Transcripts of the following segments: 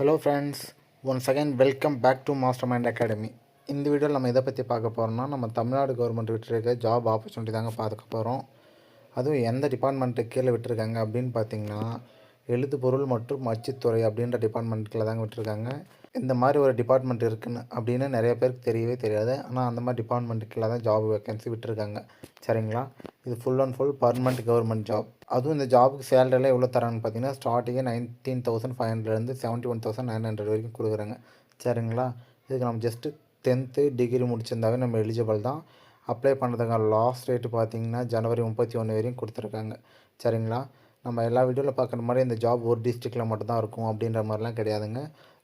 Hello friends once again welcome back to master mind academy இந்த வீடியோவில் நம்ம எதை பற்றி பார்க்க போகிறோம்னா நம்ம தமிழ்நாடு கவர்மெண்ட் விட்டுருக்க ஜாப் ஆப்பர்ச்சுனிட்டி தாங்க பார்க்க போகிறோம் அதுவும் எந்த டிபார்ட்மெண்ட்டுக்கு கீழே விட்டுருக்காங்க அப்படின்னு பார்த்தீங்கன்னா எழுதுபொருள் மற்றும் அச்சுத்துறை அப்படின்ற டிபார்ட்மெண்ட்டில் தாங்க விட்டுருக்காங்க. இந்த மாதிரி ஒரு டிபார்ட்மெண்ட் இருக்குன்னு அப்படின்னு நிறைய பேருக்கு தெரியவே தெரியாது. ஆனால் அந்த மாதிரி டிபார்ட்மெண்ட்டுக்குள்ள தான் ஜாப் வேகன்சி விட்டுருக்காங்க. சரிங்களா? இது full and full permanent government job அதுவும் இந்த ஜாபுக்கு சேலரியில் எவ்வளோ தரான்னு பார்த்தீங்கன்னா ஸ்டார்டிங்கே நைன்டீன் தௌசண்ட் ஃபைவ் ஹண்ட்ரட்லேருந்து seventy one thousand nine hundred வரைக்கும் கொடுக்குறாங்க. சரிங்களா? இதுக்கு நம்ம ஜஸ்ட்டு டென்த்து டிகிரி முடிச்சிருந்தாவே நம்ம எலிஜிபிள் தான். அப்ளை பண்ணுறதுக்கான லாஸ்ட் ரேட்டு பார்த்தீங்கன்னா ஜனவரி முப்பத்தி ஒன்று வரையும் கொடுத்துருக்காங்க. சரிங்களா? நம்ம எல்லா வீடியோவில் பார்க்குற மாதிரி இந்த ஜாப் ஒரு டிஸ்ட்ரிக்டில் மட்டும்தான் இருக்கும் அப்படின்ற மாதிரிலாம் கிடையாதுங்க.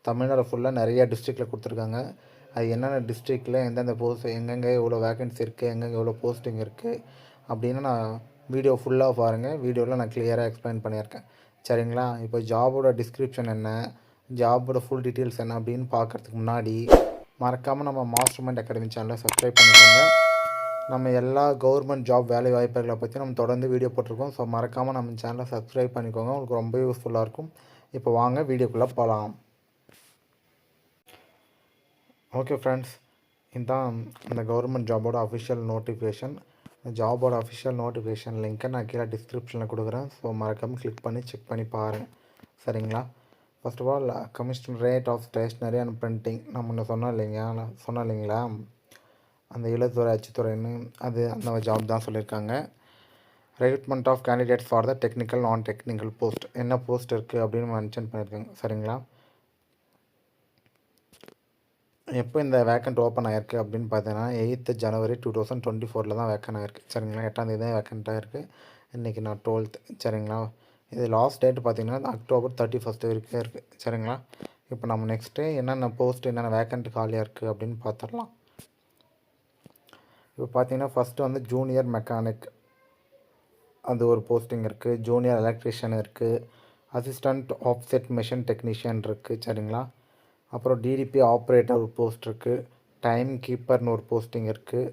தமிழ்நாடு ஃபுல்லாக நிறைய டிஸ்ட்ரிக்டில் கொடுத்துருக்காங்க. அது என்னென்ன டிஸ்ட்ரிக்டில் எந்தெந்த போஸ்ட் எங்கெங்கே எவ்வளோ வேகன்சி இருக்குது எங்கெங்கே எவ்வளோ போஸ்டிங் இருக்குது அப்படின்னு நான் வீடியோ ஃபுல்லாக பாருங்கள் வீடியோவில் நான் கிளியராக எக்ஸ்பிளைன் பண்ணியிருக்கேன். சரிங்களா? இப்போ ஜாபோட டிஸ்கிரிப்ஷன் என்ன? ஜாபோட ஃபுல் டீட்டெயில்ஸ் என்ன அப்படின்னு பார்க்குறதுக்கு முன்னாடி மறக்காமல் நம்ம மாஸ்டர் மைண்ட் அகாடமி சேனலை சப்ஸ்கிரைப் பண்ணிக்கோங்க. நம்ம எல்லா கவர்மெண்ட் ஜாப் வேலை வாய்ப்புகளை பற்றி நம்ம தொடர்ந்து வீடியோ போட்டிருக்கோம். ஸோ மறக்காமல் நம்ம சேனலை சப்ஸ்கிரைப் பண்ணிக்கோங்க. உங்களுக்கு ரொம்ப யூஸ்ஃபுல்லாக இருக்கும். இப்போ வாங்க வீடியோக்குள்ளே போகலாம் ஓகே ஃப்ரெண்ட்ஸ் இதுதான் இந்த கவர்மெண்ட் ஜாபோட அஃபிஷியல் நோட்டிஃபிகேஷன் ஜாபோட அஃபிஷியல் நோட்டிஃபிகேஷன் லிங்க்கை நான் கீழே டிஸ்கிரிப்ஷனில் கொடுக்குறேன். ஸோ மறக்காமல் கிளிக் பண்ணி செக் பண்ணி பாருங்கள் சரிங்களா? First of all commission rate of stationery and printing நம்ம ஒன்று சொன்னோம் இல்லைங்களா நான் சொன்னோம் இல்லைங்களா? அந்த இளத்துறை அச்சுத்துறைன்னு. அது அந்த ஜாப் தான் சொல்லியிருக்காங்க. Recruitment of candidates for the technical non technical post என்ன போஸ்ட் இருக்குது அப்படின்னு மென்ஷன் பண்ணியிருக்காங்க. சரிங்களா? எப்போ இந்த வேக்கண்ட் ஓப்பன் ஆயிருக்கு அப்படின்னு பார்த்தீங்கன்னா எயித்து ஜனவரி டூ தௌசண்ட் டுவெண்ட்டி ஃபோரில் தான் வேக்கன் ஆயிருக்கு. சரிங்களா? எட்டாம் தேதி தான் வேக்கண்ட்டாக இருக்குது இன்றைக்கி நான் டுவெல்த் சரிங்களா? இது லாஸ்ட் டேட் பார்த்தீங்கன்னா அக்டோபர் தேர்ட்டி ஃபஸ்ட்டு வரைக்கும் இருக்குது சரிங்களா? இப்போ நம்ம நெக்ஸ்ட்டு என்னென்ன போஸ்ட் என்னென்ன வேக்கண்ட் காலியாக இருக்குது அப்படின்னு பார்த்துடலாம். இப்போ பார்த்தீங்கன்னா ஃபஸ்ட்டு வந்து ஜூனியர் மெக்கானிக் அது ஒரு போஸ்டிங் இருக்குது ஜூனியர் எலக்ட்ரிஷியன் இருக்குது அசிஸ்டண்ட் ஆஃப்செட் மிஷின் டெக்னீஷியன் இருக்குது சரிங்களா? அப்புறம் டிடிபி ஆப்ரேட்டர் ஒரு போஸ்ட் இருக்குது டைம் கீப்பர்னு ஒரு போஸ்டிங் இருக்குது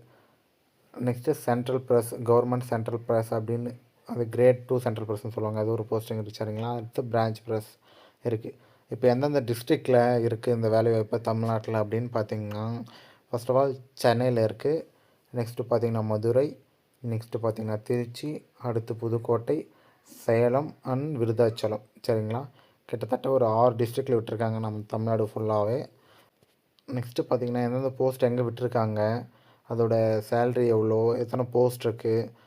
next central press government central press அப்படின்னு அது கிரேட் டூ சென்ட்ரல் ப்ரெஸ்ன்னு சொல்லுவாங்க. அது ஒரு போஸ்டிங் இருக்குது சரிங்களா? அடுத்து பிரான்ச் ப்ரெஸ் இருக்குது இப்போ எந்தெந்த டிஸ்ட்ரிக்டில் இருக்குது இந்த வேலைவாய்ப்பு தமிழ்நாட்டில் அப்படின்னு பார்த்தீங்கன்னா ஃபர்ஸ்ட் ஆஃப் ஆல் சென்னையில் இருக்குது நெக்ஸ்ட்டு பார்த்தீங்கன்னா மதுரை. நெக்ஸ்ட்டு பார்த்தீங்கன்னா திருச்சி. அடுத்து புதுக்கோட்டை. சேலம் அண்ட் விருதாச்சலம். சரிங்களா? கிட்டத்தட்ட ஒரு ஆறு டிஸ்ட்ரிக்டில் விட்டுருக்காங்க நம்ம தமிழ்நாடு ஃபுல்லாகவே நெக்ஸ்ட்டு பார்த்திங்கன்னா எந்தெந்த போஸ்ட் எங்கே விட்டுருக்காங்க? அதோட சேல்ரி எவ்வளோ? எத்தனை போஸ்ட் இருக்குது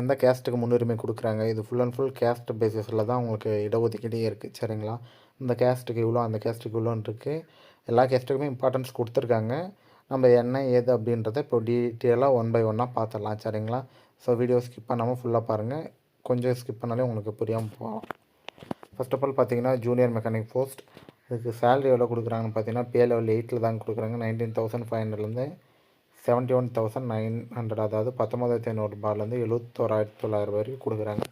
எந்த கேஸ்ட்டுக்கு முன்னுரிமை கொடுக்குறாங்க? இது ஃபுல் அண்ட் ஃபுல் கேஸ்ட் பேசிஸில் தான் உங்களுக்கு இடஒதுக்கீடே இருக்குது சரிங்களா? இந்த கேஸ்ட்டுக்கு இவ்வளோ அந்த கேஸ்ட்டுக்கு இவ்வளோன்னு இருக்குது எல்லா கேஸ்ட்டுக்குமே இம்பார்ட்டன்ஸ் கொடுத்துருக்காங்க. நம்ம என்ன ஏது அப்படின்றத இப்போ டீட்டெயிலாக ஒன் பை ஒன்னாக பார்த்துடலாம் சரிங்களா? ஸோ வீடியோ ஸ்கிப் பண்ணாமல் ஃபுல்லாக பாருங்கள் கொஞ்சம் ஸ்கிப் பண்ணாலே உங்களுக்கு புரியாமல் போகலாம். ஃபர்ஸ்ட் ஆஃப் ஆல் பார்த்தீங்கன்னா ஜூனியர் மெக்கானிக் போஸ்ட் இதுக்கு சேலரி எவ்வளோ கொடுக்குறாங்கன்னு பார்த்தீங்கன்னா பே லெவல் எயிட்டில் தான் கொடுக்குறாங்க. நைன்டீன் தௌசண்ட் ஃபைவ் ஹண்ட்ரட்லேருந்து seventy one thousand nine hundred அதாவது பத்தொம்பதாயிரத்தி ஐநூறுரூபாலேருந்து எழுபத்தோராயிரத்தி தொள்ளாயிரம் வரைக்கும் கொடுக்குறாங்க.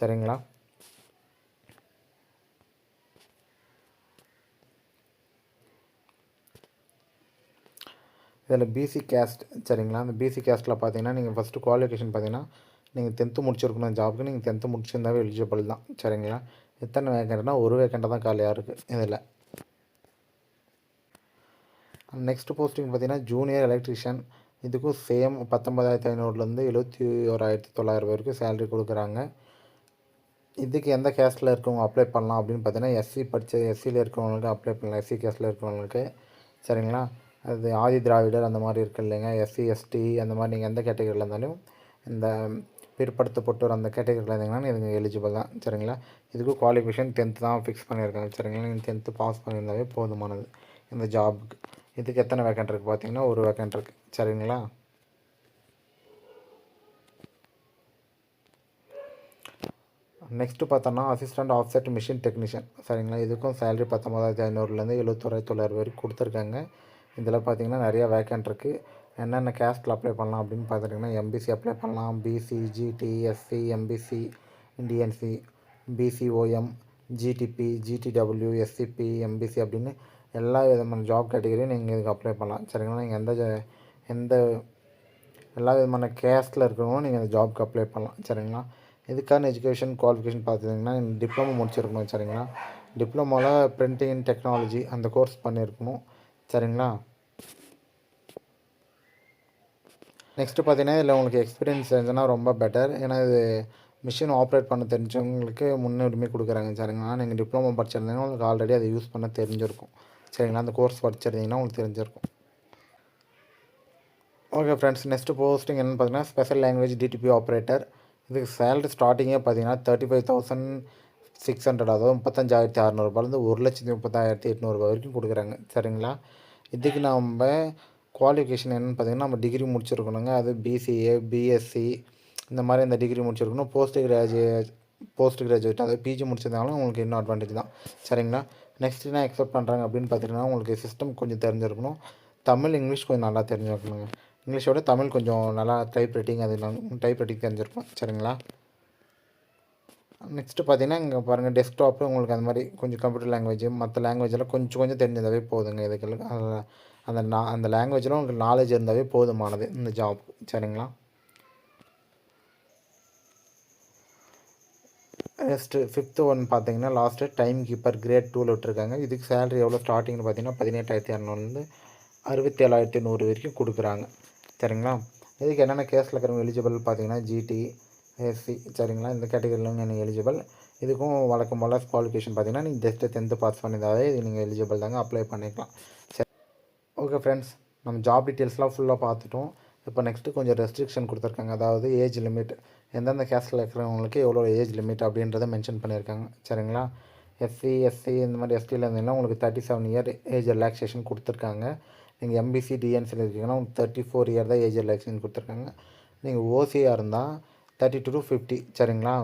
சரிங்களா? இதில் பிசி கேஸ்ட் சரிங்களா? அந்த பிசி கேஸ்ட்டில் பார்த்தீங்கன்னா நீங்கள் ஃபஸ்ட்டு குவாலிஃபிகேஷன் பார்த்தீங்கன்னா நீங்கள் டென்த்து முடிச்சிருக்கணும் ஜாபுக்கு நீங்கள் டென்த்து முடிச்சிருந்தாவே எலிஜிபிள் தான். சரிங்களா? எத்தனை வேக்கண்ட்னா ஒரு வேக்கண்ட்டாக தான் காலியாக இருக்குது இதில். நெக்ஸ்ட் போஸ்டிங் பார்த்தீங்கன்னா ஜூனியர் எலக்ட்ரிஷியன் இதுக்கும் சேம் பத்தொம்பதாயிரத்தி ஐநூறுலேருந்து எழுபத்தி ஓராயிரத்தி தொள்ளாயிரம் வரைக்கும் சேலரி கொடுக்குறாங்க. இதுக்கு எந்த கேஸ்டில் இருக்கவங்க அப்ளை பண்ணலாம் அப்படின்னு பார்த்தீங்கன்னா எஸ்சி படித்த எஸ்சியில் இருக்கவங்களுக்கு அப்ளை பண்ணலாம். எஸ்சி கேஸ்டில் இருக்கிறவங்களுக்கு சரிங்களா? அது ஆதி திராவிடர் அந்த மாதிரி இருக்கு இல்லைங்க. எஸ்சி எஸ்டி அந்த மாதிரி நீங்கள் எந்த கேட்டகரியில் இருந்தாலும் இந்த பிற்படுத்தப்பட்டோர் அந்த கேட்டகரியில் இருந்தீங்கன்னா இதுங்க எலிஜிபிள் தான் சரிங்களா? இதுக்கு குவாலிஃபிகேஷன் டென்த்து தான் ஃபிக்ஸ் பண்ணியிருக்காங்க சரிங்களா? நீங்கள் டென்த்து பாஸ் பண்ணியிருந்தாவே போதுமானது இந்த ஜாபுக்கு இதுக்கு எத்தனை வேக்கண்ட் இருக்குது பார்த்தீங்கன்னா ஒரு வேக்கண்ட் இருக்குது சரிங்களா? நெக்ஸ்ட்டு பார்த்தோன்னா அசிஸ்டண்ட் ஆஃப்செட் மிஷின் டெக்னீஷியன் சரிங்களா? இதுக்கும் சேலரி பத்தொம்பதாயிரத்தி ஐநூறுலேருந்து எழுபத்தோராயிரத்தி தொள்ளாயிரம் வரைக்கும் கொடுத்துருக்காங்க. இதில் பார்த்தீங்கன்னா நிறையா வேக்கண்ட் இருக்குது என்னென்ன கேஸ்ட்டில் அப்ளை பண்ணலாம் அப்படின்னு பார்த்துட்டிங்கன்னா எம்பிசி அப்ளை பண்ணலாம். பிசி ஜிடி எஸ்சி எம்பிசி இண்டியன்சி பிசிஓஎம் ஜிடிபி ஜிடிடபிள்யூ எஸ்சிபி எம்பிசி அப்படின்னு எல்லா விதமான ஜாப் கேட்டகரியும் நீங்கள் இதுக்கு அப்ளை பண்ணலாம். சரிங்களா? நீங்கள் எந்த எந்த எல்லா விதமான கேஸ்ட்டில் இருக்கிறவங்களும் நீங்கள் இந்த ஜாப்க்கு அப்ளை பண்ணலாம். சரிங்களா? இதுக்கான எஜுகேஷன் குவாலிஃபிகேஷன் பார்த்துட்டிங்கன்னா டிப்ளமோ முடிச்சிருக்கணும். சரிங்களா? டிப்ளமோவில் பிரிண்டிங் டெக்னாலஜி அந்த கோர்ஸ் பண்ணியிருக்கணும். சரிங்களா? நெக்ஸ்ட்டு பார்த்தீங்கன்னா இதில் உங்களுக்கு எக்ஸ்பீரியன்ஸ் இருந்துச்சுன்னா ரொம்ப பெட்டர் ஏன்னா இது மிஷின் ஆப்ரேட் பண்ண தெரிஞ்சவங்களுக்கு முன்னுரிமை கொடுக்குறாங்க. சரிங்களா? நீங்கள் டிப்ளமோ படிச்சிருந்தீங்கன்னா உங்களுக்கு ஆல்ரெடி அதை யூஸ் பண்ண தெரிஞ்சிருக்கும். சரிங்களா? அந்த கோர்ஸ் படிச்சிருந்தீங்கன்னா உங்களுக்கு தெரிஞ்சிருக்கும். ஓகே ஃப்ரெண்ட்ஸ் நெக்ஸ்ட்டு போஸ்டிங் என்னென்னு பார்த்தீங்கன்னா ஸ்பெஷல் லாங்குவேஜ் டிடிபி ஆப்ரேட்டர் இதுக்கு சேலரி ஸ்டார்டிங்கே பார்த்தீங்கன்னா thirty five thousand six hundred அதாவது முப்பத்தஞ்சாயிரத்தி அறநூறுபாலேருந்து ஒரு லட்சத்தி முப்பத்தாயிரத்தி எட்நூறுபா வரைக்கும் கொடுக்குறாங்க. சரிங்களா? இதுக்கு நம்ம குவாலிஃபிகேஷன் என்னென்னு பார்த்தீங்கன்னா நம்ம டிகிரி முடிச்சிருக்கணுங்க. அது பிசிஏ பிஎஸ்சி இந்த மாதிரி இந்த டிகிரி முடிச்சிருக்கணும். போஸ்ட் கிராஜுவேட் போஸ்ட் கிராஜுவேட் அதாவது பிஜி முடிச்சிருந்தாலும் உங்களுக்கு இன்னும் அட்வான்டேஜ் தான். சரிங்களா? நெக்ஸ்ட் என்ன எக்ஸ்பெக்ட் பண்ணுறாங்க அப்படின்னு பார்த்தீங்கன்னா உங்களுக்கு சிஸ்டம் கொஞ்சம் தெரிஞ்சிருக்கணும். தமிழ் இங்கிலீஷ் கொஞ்சம் நல்லா தெரிஞ்சிருக்கணுங்க. இங்கிலீஷோட தமிழ் கொஞ்சம் நல்லா டைப் ரைட்டிங் அது டைப் ரைட்டிங் தெரிஞ்சிருக்கும். சரிங்களா? நெக்ஸ்ட்டு பார்த்தீங்கன்னா இங்கே பாருங்கள் டெஸ்க்டாப்பு உங்களுக்கு அந்த மாதிரி கொஞ்சம் கம்ப்யூட்டர் லாங்குவேஜ் மற்ற லாங்குவேஜெல்லாம் கொஞ்சம் கொஞ்சம் தெரிஞ்சதாவே போதுங்க. இதுக்கு அதில் அந்த நா அந்த லாங்குவேஜில் உங்களுக்கு நாலேஜ் இருந்தாவே போதுமானது இந்த ஜாப் சரிங்களா? நெக்ஸ்ட்டு ஃபிஃப்த்து ஒன் பார்த்தீங்கன்னா லாஸ்ட்டு டைம் கீப்பர் கிரேட் டூவில் விட்டுருக்காங்க. இதுக்கு சேலரி எவ்வளோ ஸ்டார்டிங்னு பார்த்தீங்கன்னா பதினெட்டாயிரத்தி இரநூறுலேருந்து அறுபத்தி ஏழாயிரத்தி நூறு வரைக்கும் கொடுக்குறாங்க. சரிங்களா? இதுக்கு என்னென்ன கேஸில் இருக்கிறவங்க எலிஜிபிள் பார்த்தீங்கன்னா ஜிடி எஸ்சி சரிங்களா? இந்த கேட்டகரியில் நீங்கள் எலிஜிபிள் இதுக்கும் வழக்கம் போல் குவாலிஃபிகேஷன் பார்த்தீங்கன்னா நீங்கள் ஜஸ்ட்டு டென்த்து பாஸ் பண்ணியிருந்தாவே இது நீங்கள் எலிஜிபிள் தாங்க. அப்ளை பண்ணிக்கலாம். சரி ஓகே ஃப்ரெண்ட்ஸ் நம்ம ஜாப் டீட்டெயில்ஸ்லாம் ஃபுல்லாக பார்த்துட்டோம். இப்போ நெக்ஸ்ட்டு கொஞ்சம் ரெஸ்ட்ரிக்ஷன் கொடுத்துருக்காங்க. அதாவது ஏஜ் லிமிட் எந்தெந்த கேஸ்டில் இருக்கிறவங்களுக்கு எவ்வளோ ஏஜ் லிமிட் அப்படின்றத மென்ஷன் பண்ணியிருக்காங்க. சரிங்களா? எஸ்சி எஸ்சி இந்த மாதிரி எஸ்டியில் இருந்தீங்கன்னா உங்களுக்கு thirty seven year age relaxation கொடுத்துருக்காங்க நீங்கள் எம்பிசி டிஎன்சியில் இருக்கீங்கன்னா உங்களுக்கு தேர்ட்டி ஃபோர் இயர் தான் ஏஜ் ரிலாக்ஸேஷன் கொடுத்துருக்காங்க. நீங்கள் ஓசியாக இருந்தால் தேர்ட்டி டூ டு ஃபிஃப்டி சரிங்களா?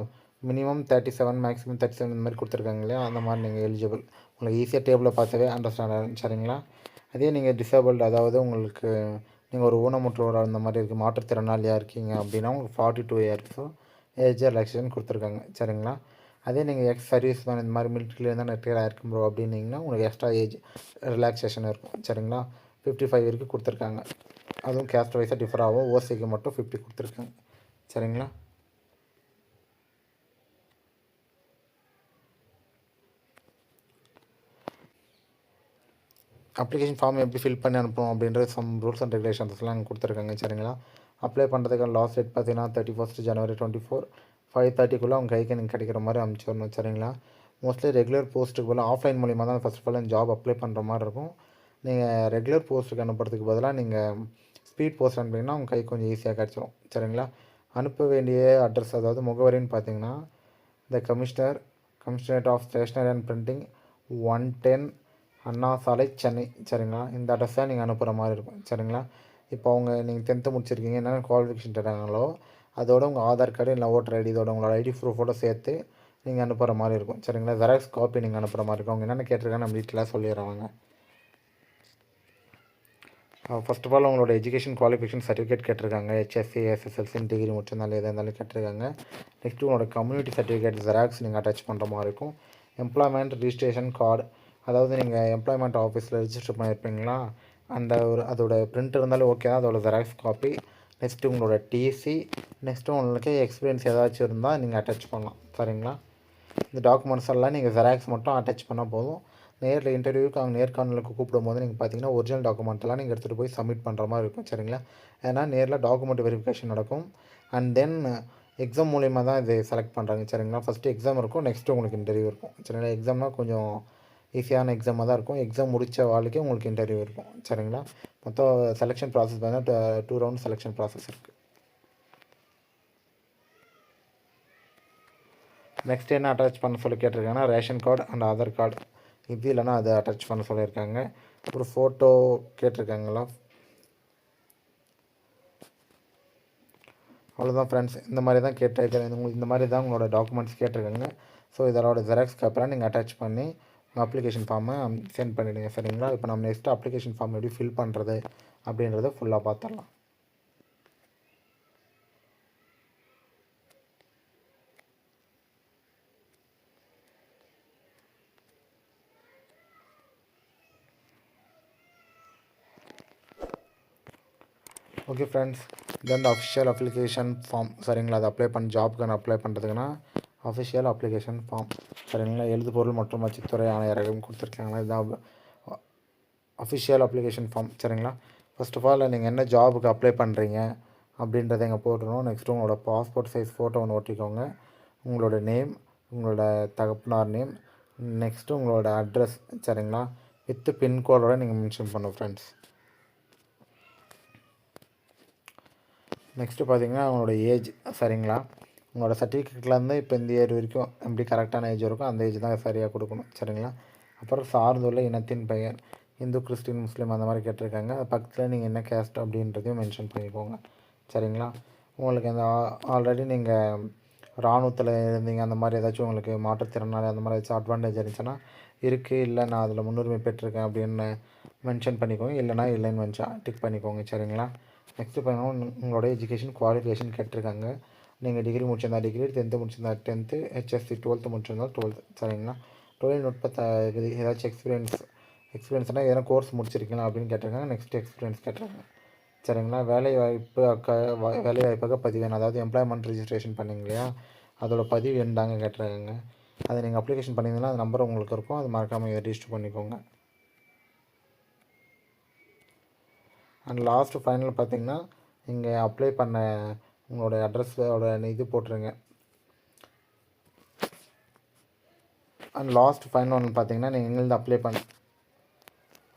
Minimum thirty seven maximum thirty seven இந்த மாதிரி கொடுத்துருக்காங்க இல்லையா? அந்த மாதிரி நீங்கள் எலிஜிபிள் உங்களுக்கு ஈஸியாக டேபிளில் பார்த்தாவே அண்டர்ஸ்டாண்ட் ஆகும் சரிங்களா? அதே நீங்கள் டிசேபிள்டு அதாவது உங்களுக்கு நீங்கள் ஒரு ஊனமுற்றோராக அந்த மாதிரி இருக்குது மாற்றுத்திறனாளியாக இருக்கீங்க அப்படின்னா உங்களுக்கு ஃபார்ட்டி டூ இயர்ஸும் ஏஜ் ரிலாக்ஸேஷன் கொடுத்துருக்காங்க. சரிங்களா? அதே நீங்கள் எக்ஸ் சர்வீஸ் மேன் இந்த மாதிரி மிலிட்ரியில் இருந்தால் ரிட்டையர் ஆயிருக்கும் ப்ரோ அப்படின்னீங்கன்னா உங்களுக்கு எக்ஸ்ட்ரா ஏஜ் ரிலாக்ஸேஷன் இருக்கும். சரிங்களா? ஃபிஃப்டி ஃபைவ் வரைக்கும் கொடுத்துருக்காங்க. அதுவும் கேஸ்ட் வைஸாக டிஃபர் ஆகும். ஓசிக்கு மட்டும் ஃபிஃப்டி கொடுத்துருக்காங்க. சரிங்களா? அப்ளிகேஷன் ஃபார்ம் எப்படி ஃபில் பண்ணி அனுப்பணும் அப்படின்றது சம் ரூல்ஸ் அண்ட் ரெகுலேஷன்ஸ்லாம் அங்கே கொடுத்துருக்காங்க சரிங்களா? அப்ளை பண்ணுறதுக்கு லாஸ்ட் டேட் பார்த்தீங்கன்னா thirty first January twenty four five தேர்ட்டிக்குள்ளே அவங்க கைக்கு நீங்கள் கிடைக்கிற மாதிரி அனுப்பிச்சிடணும் சரிங்களா? மோஸ்ட்லி ரெகுலர் போஸ்ட்டுக்கு பதிலாக ஆஃப்லைன் மூலியமாக தான் first of all job apply பண்ணுற மாதிரி இருக்கும். நீங்கள் ரெகுலர் போஸ்ட்டுக்கு அனுப்புறதுக்கு பதிலாக நீங்கள் ஸ்பீட் போஸ்ட் அனுப்பிங்கன்னா உங்கள் கை கொஞ்சம் ஈஸியாக கிடச்சிரும் சரிங்களா? அனுப்ப வேண்டிய அட்ரஸ் அதாவது முகவரின்னு பார்த்தீங்கன்னா the commissioner commissionerate of stationery and printing one ten Anna Salai Chennai. சரிங்களா? இந்த அட்ரஸை நீங்கள் அனுப்புகிற மாதிரி இருக்கும். சரிங்களா? இப்போ அவங்க நீங்கள் டென்த்து முடிச்சிருக்கீங்க. என்னென்ன குவாலிஃபிகேஷன் தராங்களோ அதோட உங்கள் ஆதார் கார்டு இல்லை ஓட்டர் ஐடி இதோட உங்களோட ஐடி ப்ரூஃபோட சேர்த்து நீங்கள் அனுப்புகிற மாதிரி இருக்கும். சரிங்களா? ஜெராக்ஸ் காப்பி நீங்கள் அனுப்புகிற மாதிரி இருக்கும். அவங்க என்னென்ன கேட்டிருக்காங்க நம்ம டீட்டெயிலாக சொல்லிடுறாங்க ஃபர்ஸ்ட் ஆஃப் ஆல் உங்களோட எஜுகேஷன் குவாலிஃபிகேஷன் சர்டிஃபிகேட் கேட்டிருக்காங்க. ஹெச்எஸ்சி எஸ்எஸ்எல்சின்னு டிகிரி முடிச்சிருந்தாலும் எதாக இருந்தாலும் கேட்டிருக்காங்க. நெக்ஸ்ட்டு உங்களோட கம்யூனிட்டி சர்டிஃபிகேட் ஜெராக்ஸ் நீங்கள் அட்டாச் பண்ணுற மாதிரி இருக்கும். எம்ப்ளாய்மெண்ட் ரிஜிஸ்ட்ரேஷன் கார்டு அதாவது நீங்கள் எம்ப்ளாய்மெண்ட் ஆஃபீஸில் ரிஜிஸ்டர் பண்ணியிருப்பீங்களா அந்த ஒரு அதோட பிரிண்ட் இருந்தாலும் ஓகே தான். அதோட ஜெராக்ஸ் காப்பி நெக்ஸ்ட்டு உங்களோட டிசி நெக்ஸ்ட்டு உங்களுக்கு எக்ஸ்பீரியன்ஸ் ஏதாச்சும் இருந்தால் நீங்கள் அட்டாச் பண்ணலாம். சரிங்களா? இந்த டாக்குமெண்ட்ஸ் எல்லாம் நீங்கள் ஜெராக்ஸ் மட்டும் அட்டாச் பண்ணால் போதும். நேரில் இன்டர்வியூக்கு அவங்க நேர்காணலுக்கு கூப்பிடும்போது நீங்கள் பார்த்தீங்கன்னா ஒரிஜினல் டாக்குமெண்ட்லாம் நீங்கள் எடுத்துகிட்டு போய் சப்மிட் பண்ணுற மாதிரி இருக்கும். சரிங்களா? ஏன்னா நேரில் டாக்குமெண்ட் வெரிஃபிகேஷன் நடக்கும். அண்ட் தென் எக்ஸாம் மூலிமா தான் இது செலக்ட் பண்ணுறாங்க சரிங்களா? ஃபஸ்ட்டு எக்ஸாம் இருக்கும். நெக்ஸ்ட்டு உங்களுக்கு இன்டர்வியூ இருக்கும். சரிங்களா? எக்ஸாம்னால் கொஞ்சம் ஈஸியான எக்ஸாமாக தான் இருக்கும். எக்ஸாம் முடித்த வாழ்க்கே உங்களுக்கு இன்டர்வியூ இருக்கும். சரிங்களா? மொத்தம் செலெக்ஷன் ப்ராசஸ் பார்த்தீங்கன்னா டூ ரவுண்ட் செலெக்ஷன் ப்ராசஸ் இருக்குது நெக்ஸ்ட் என்ன அட்டாச் பண்ண சொல்லி கேட்டிருக்காங்கன்னா ration card and Aadhaar card இது இல்லைன்னா அதை அட்டாச் பண்ண சொல்லியிருக்காங்க. அப்புறம் ஃபோட்டோ கேட்டிருக்காங்களா? அவ்வளோதான் ஃப்ரெண்ட்ஸ் இந்த மாதிரி தான் கேட்டிருக்காங்க உங்களுக்கு இந்த மாதிரி தான் உங்களோட டாக்குமெண்ட்ஸ் கேட்டிருக்காங்க. ஸோ இதோட ஜெராக்ஸ் காப்பெல்லாம் நீங்கள் அட்டாச் பண்ணி அப்ளிகேஷன் ஃபார்மை சென்ட் பண்ணிவிடுங்க சரிங்களா? இப்போ நம்ம நெக்ஸ்ட்டு அப்ளிகேஷன் ஃபார்ம் எப்படி ஃபில் பண்ணுறது அப்படின்றத ஃபுல்லாக பார்த்துடலாம் okay friends then official application form சரிங்களா? அதை அப்ளை பண்ண ஜாப்க்கு அப்ளை பண்ணுறதுக்குன்னா அஃபிஷியல் அப்ளிகேஷன் ஃபார்ம் சரிங்களா? எழுதுபொருள் மற்றும் அச்சுத்துறை ஆணையரகம் கொடுத்துருக்காங்களா இதான் அஃபிஷியல் அப்ளிகேஷன் ஃபார்ம் சரிங்களா? ஃபர்ஸ்ட் ஆஃப் ஆல் நீங்கள் என்ன ஜாபுக்கு அப்ளை பண்ணுறீங்க அப்படின்றத இங்கே போட்டுருணும் நெக்ஸ்ட்டு உங்களோட பாஸ்போர்ட் சைஸ் ஃபோட்டோ ஒன்று ஒட்டிக்கோங்க. உங்களோட நேம் உங்களோட தகப்பனார் நேம் நெக்ஸ்ட்டு உங்களோட அட்ரஸ் சரிங்களா? வித்து பின்கோடோட நீங்கள் மென்ஷன் பண்ணணும் ஃப்ரெண்ட்ஸ் நெக்ஸ்ட்டு பார்த்தீங்கன்னா உங்களோட ஏஜ் சரிங்களா? உங்களோட சர்டிஃபிகேட்லேருந்து இப்போ இந்த இயர் வரைக்கும் எப்படி கரெக்டான ஏஜ் இருக்கோ அந்த ஏஜ் தான் சரியாக கொடுக்கணும். சரிங்களா? அப்புறம் சார்ந்துள்ள இனத்தின் பெயர் இந்து கிறிஸ்டின் முஸ்லீம் அந்த மாதிரி கேட்டிருக்காங்க. அது பக்கத்தில் நீங்கள் என்ன கேஸ்ட் அப்படின்றதையும் மென்ஷன் பண்ணிக்கோங்க. சரிங்களா? உங்களுக்கு இந்த ஆல்ரெடி நீங்கள் இராணுவத்தில் இருந்தீங்க அந்த மாதிரி ஏதாச்சும் உங்களுக்கு மாற்றுத்திறனாளி அந்த மாதிரி ஏதாச்சும் அட்வான்டேஜ் இருந்துச்சுன்னா இருக்குது இல்லை நான் அதில் முன்னுரிமை பெற்றிருக்கேன் அப்படின்னு மென்ஷன் பண்ணிக்கோங்க. இல்லைனா இல்லைன்னு மென்ஷன் டிக் பண்ணிக்கோங்க. சரிங்களா? நெக்ஸ்ட்டு பார்த்தீங்கன்னா உங்களோட எஜுகேஷன் குவாலிஃபிகேஷன் கேட்டிருக்காங்க. நீங்கள் டிகிரி முடிச்சிருந்தா டிகிரி டென்த்து முடிச்சிருந்தா டென்த்து ஹெச்எஸ்சி டுவெல்த்து முடிச்சிருந்தா டுவெல்த்து சரிங்களா? தொழில்நுட்பத்தை இது ஏதாச்சும் எக்ஸ்பீரியன்ஸ் எக்ஸ்பீரியன்ஸ்னால் எதனா கோர்ஸ் முடிச்சிருக்கீங்களா அப்படின்னு கேட்டிருக்காங்க. நெக்ஸ்ட் எக்ஸ்பீரியன்ஸ் கேட்டிருக்காங்க. சரிங்களா? வேலை வாய்ப்பு அக்க வேலை வாய்ப்பாக பதிவு அதாவது எம்ப்ளாய்மெண்ட் ரிஜிஸ்ட்ரேஷன் பண்ணிங்களா இல்லையா? பதிவு எண்டாங்க கேட்டிருக்காங்க. அதை நீங்கள் அப்ளிகேஷன் பண்ணிங்கன்னா அந்த நம்பர் உங்களுக்கு இருக்கும். அது மறக்காமல் இதை ரிஜிஸ்டர் பண்ணிக்கோங்க. அண்ட் லாஸ்ட்டு ஃபைனல் பார்த்தீங்கன்னா நீங்கள் அப்ளை பண்ண உங்களோட அட்ரஸோட இது போட்டுருங்க. அண்ட் லாஸ்ட் ஃபைனல் ஒன்று பார்த்தீங்கன்னா நீங்கள் எங்கேருந்து அப்ளை பண்ண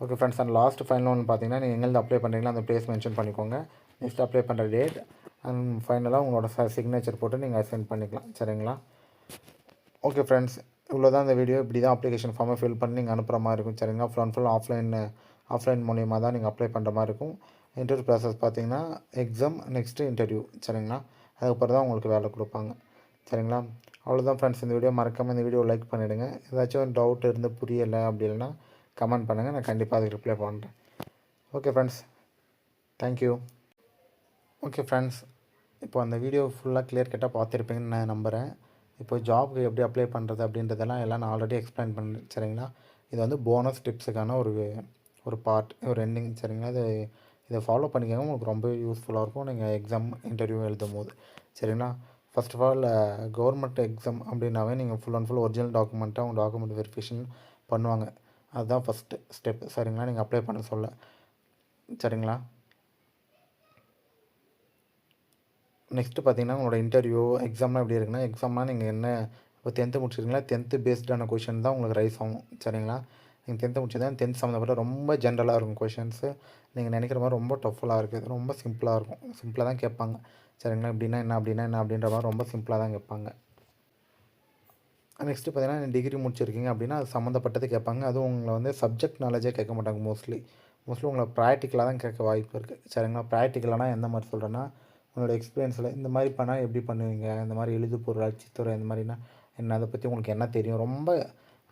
okay friends and last final ஒன்று பார்த்தீங்கன்னா நீங்கள் எங்கேருந்து அப்ளை பண்ணுறீங்களோ அந்த ப்ளேஸ் மென்ஷன் பண்ணிக்கோங்க. நெக்ஸ்ட் அப்ளை பண்ணுற டேட் அண்ட் ஃபைனலாக உங்களோட சிக்னேச்சர் போட்டு நீங்கள் சென்ட் பண்ணிக்கலாம். சரிங்களா? ஓகே ஃப்ரெண்ட்ஸ் இவ்வளோ தான் இந்த வீடியோ இப்படி தான் அப்ளிகேஷன் ஃபார்மை ஃபில் பண்ணி நீங்கள் அனுப்புகிற மாதிரி இருக்கும். சரிங்களா? Full and full offline offline மூலியமாக தான் நீங்கள் அப்ளை பண்ணுற மாதிரி இருக்கும். இன்டர்வியூ ப்ராசஸ் பார்த்தீங்கன்னா எக்ஸாம் நெக்ஸ்ட்டு இன்டர்வியூ சரிங்களா? அதுக்கப்புறம் தான் உங்களுக்கு வேலை கொடுப்பாங்க. சரிங்களா? அவ்வளோதான் ஃப்ரெண்ட்ஸ் இந்த வீடியோ மறக்காமல் இந்த வீடியோ லைக் பண்ணிவிடுங்க ஏதாச்சும் டவுட் இருந்து புரியலை அப்படி இல்லைன்னா கமெண்ட் பண்ணுங்கள் நான் கண்டிப்பாக அதுக்கு ரிப்ளை பண்ணுறேன் okay friends thank you okay friends இப்போ அந்த வீடியோ ஃபுல்லாக கிளியர் கட்டாக பார்த்துருப்பீங்கன்னு நான் நம்புகிறேன் இப்போ ஜாப்க்கு எப்படி அப்ளை பண்ணுறது அப்படின்றதெல்லாம் எல்லாம் நான் ஆல்ரெடி எக்ஸ்பிளைன் பண்ணேன். சரிங்களா? இது வந்து போனஸ் டிப்ஸுக்கான ஒரு ஒரு பார்ட் ஒரு எண்டிங் சரிங்களா? இது இதை ஃபாலோ பண்ணிக்கோங்க. உங்களுக்கு ரொம்ப யூஸ்ஃபுல்லாக இருக்கும். நீங்கள் எக்ஸாம் இன்டர்வியூ எழுதும் போது சரிங்களா first of all government exam அப்படின்னாவே நீங்கள் ஃபுல் அண்ட் ஃபுல் ஒரிஜினல் டாக்குமெண்ட்டாக உங்கள் டாக்குமெண்ட் வெரிஃபிகேஷன் பண்ணுவாங்க. அதுதான் ஃபஸ்ட்டு ஸ்டெப் சரிங்களா? நீங்கள் அப்ளை பண்ண சொல்ல. சரிங்களா? நெக்ஸ்ட்டு பார்த்தீங்கன்னா உங்களோட இன்டர்வியூ எக்ஸாம்லாம் எப்படி இருக்குன்னா எக்ஸாம்லாம் நீங்கள் என்ன இப்போ டென்த்து முடிச்சிருக்கீங்களா? டென்த்து பேஸ்டான கொஷின் தான் உங்களுக்கு ரைஸ் ஆகும். சரிங்களா? நீங்கள் டென்த்து முடிச்சதா டென்த் சம்மந்தப்பட்ட ரொம்ப ஜென்ரலாக இருக்கும் கொஷின்ஸு நீங்கள் நினைக்கிற மாதிரி ரொம்ப டஃபுல்லாக இருக்குது ரொம்ப சிம்பிளாக இருக்கும். சிம்பிளாக தான் கேட்பாங்க. சரிங்களா? இப்படின்னா என்ன? அப்படின்னா என்ன? அப்படின்ற மாதிரி ரொம்ப சிம்பிளாக தான் கேட்பாங்க. நெக்ஸ்ட்டு பார்த்தீங்கன்னா டிகிரி முடிச்சிருக்கீங்க அப்படின்னா அது சம்மந்தப்பட்டது கேட்பாங்க. அதுவும் உங்களை வந்து சப்ஜெக்ட் நாலேஜே கேட்க மாட்டாங்க மோஸ்ட்லி மோஸ்ட்லி உங்களை ப்ராக்டிக்கலாக தான் கேட்க வாய்ப்பு இருக்குது சரிங்களா? ப்ராக்டிக்கலானா எந்த மாதிரி சொல்கிறேன்னா உங்களோட எக்ஸ்பீரியன்ஸில் இந்த மாதிரி பண்ணால் எப்படி பண்ணுவீங்க? இந்த மாதிரி எழுது பொருள் அச்சுத்துறை இந்த மாதிரினா என்ன? அதை பற்றி உங்களுக்கு என்ன தெரியும்? ரொம்ப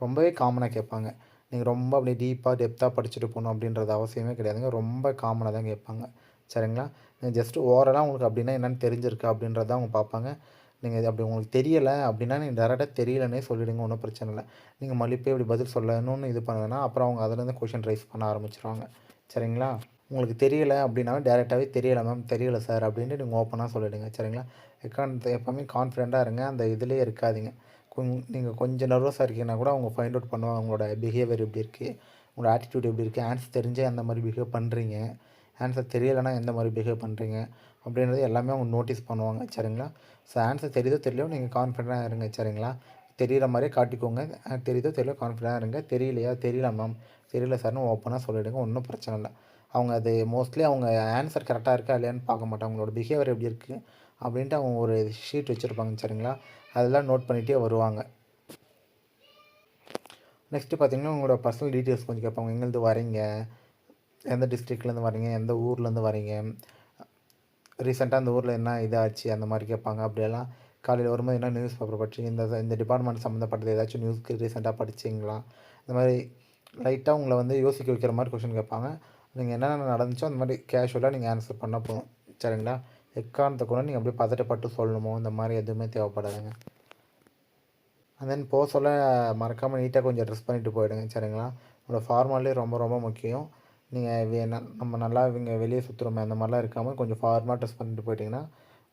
ரொம்பவே காமனாக கேட்பாங்க. நீங்கள் ரொம்ப அப்படியே டீப்பாக டெப்த்தாக படிச்சுட்டு போகணும் அப்படின்றது அவசியமே கிடையாதுங்க. ரொம்ப காமனாக தான் கேட்பாங்க. சரிங்களா? நீங்கள் ஜஸ்ட் ஓரலாக உங்களுக்கு அப்படின்னா என்னென்னு தெரிஞ்சிருக்கா அப்படின்றத அவங்க பார்ப்பாங்க. நீங்கள் இது அப்படி உங்களுக்கு தெரியலை அப்படின்னா நீங்கள் டேரெக்டாக தெரியலன்னே சொல்லிவிடுங்க ஒன்றும் பிரச்சனை இல்லை. நீங்கள் மல்லிப்பே இப்படி பதில் சொல்லணும்னு இது பண்ணுவேன்னா அப்புறம் அவங்க அதுலேருந்து கொஷின் ரைஸ் பண்ண ஆரம்பிச்சிருவாங்க. சரிங்களா? உங்களுக்கு தெரியலை அப்படின்னாவே டேரெக்டாகவே தெரியலை மேம் தெரியலை சார் அப்படின்ட்டு நீங்கள் ஓப்பனாக சொல்லிவிடுங்க சரிங்களா? எக்கான் எப்போவுமே கான்ஃபிடெண்ட்டாக இருங்க. அந்த இதுலேயே இருக்காதீங்க. நீங்கள் கொஞ்சம் நர்வஸாக இருக்கீங்கன்னா கூட அவங்க ஃபைண்ட் அவுட் பண்ணுவாங்க உங்களோட பிஹேவியர் எப்படி இருக்குது உங்களோட ஆட்டிடியூட் எப்படி இருக்குது ஆன்சர் தெரிஞ்சே அந்த மாதிரி பிஹேவ் பண்ணுறீங்க ஆன்சர் தெரியலைன்னா எந்த மாதிரி பிஹேவ் பண்ணுறீங்க அப்படின்றது எல்லாமே அவங்க நோட்டீஸ் பண்ணுவாங்க சரிங்களா? ஸோ ஆன்சர் தெரியுதோ தெரியலையோ நீங்கள் கான்ஃபிடெண்ட்டாக இருங்க சரிங்களா? தெரிகிற மாதிரியே காட்டிக்கோங்க. தெரியுதோ தெரியலையோ கான்ஃபிடெண்ட்டாக இருங்க. தெரியலையா? தெரியல மேம் தெரியல சார்னு ஓப்பனாக சொல்லிவிடுங்க ஒன்றும் பிரச்சனை இல்லை. அவங்க அது மோஸ்ட்லி அவங்க ஆன்சர் கரெக்டாக இருக்கா இல்லையான்னு பார்க்க மாட்டாங்க. அவங்களோட பிஹேவியர் எப்படி இருக்குது அப்படின்ட்டு அவங்க ஒரு ஷீட் வச்சுருப்பாங்க சரிங்களா? அதெல்லாம் நோட் பண்ணிகிட்டே வருவாங்க. நெக்ஸ்ட்டு பார்த்தீங்கன்னா உங்களோட பர்சனல் டீட்டெயில்ஸ் கொஞ்சம் கேட்பாங்க. எங்கேருந்து வரீங்க எந்த டிஸ்ட்ரிக்ட்லேருந்து வரீங்க எந்த ஊர்லேருந்து வரீங்க ரீசெண்டாக அந்த ஊரில் என்ன இதாச்சு? அந்த மாதிரி கேட்பாங்க. அப்படியெல்லாம் காலையில் வரும்போது என்ன நியூஸ் பேப்பர் படிச்சு இந்த இந்த டிபார்ட்மெண்ட் சம்மந்தப்பட்டது ஏதாச்சும் நியூஸ்க்கு ரீசெண்டாக படிச்சிங்களா? இந்த மாதிரி லைட்டாக உங்களை வந்து யோசிக்க வைக்கிற மாதிரி கொஷின் கேட்பாங்க. நீங்கள் என்னென்ன நடந்துச்சோ அந்த மாதிரி கேஷுவலாக நீங்கள் ஆன்சர் பண்ண போதும் சரிங்களா? எக்காரணத்தை கூட நீங்கள் அப்படியே பதட்டப்பட்டு சொல்லணுமோ? இந்த மாதிரி எதுவுமே தேவைப்படாதுங்க. அண்ட் தென் போக சொல்ல மறக்காமல் நீட்டாக கொஞ்சம் ட்ரெஸ் பண்ணிட்டு போயிடுங்க சரிங்களா? உங்களோட ஃபார்மாலே ரொம்ப ரொம்ப முக்கியம். நீங்கள் நம்ம நல்லா இவங்க வெளியே சுற்றுறோமே அந்த மாதிரிலாம் இருக்காமல் கொஞ்சம் ஃபார்மாக ட்ரெஸ் பண்ணிட்டு போயிட்டீங்கன்னா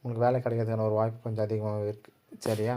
உங்களுக்கு வேலை கிடைக்கிறதுக்கான ஒரு வாய்ப்பு கொஞ்சம் அதிகமாகவே இருக்குது சரியா?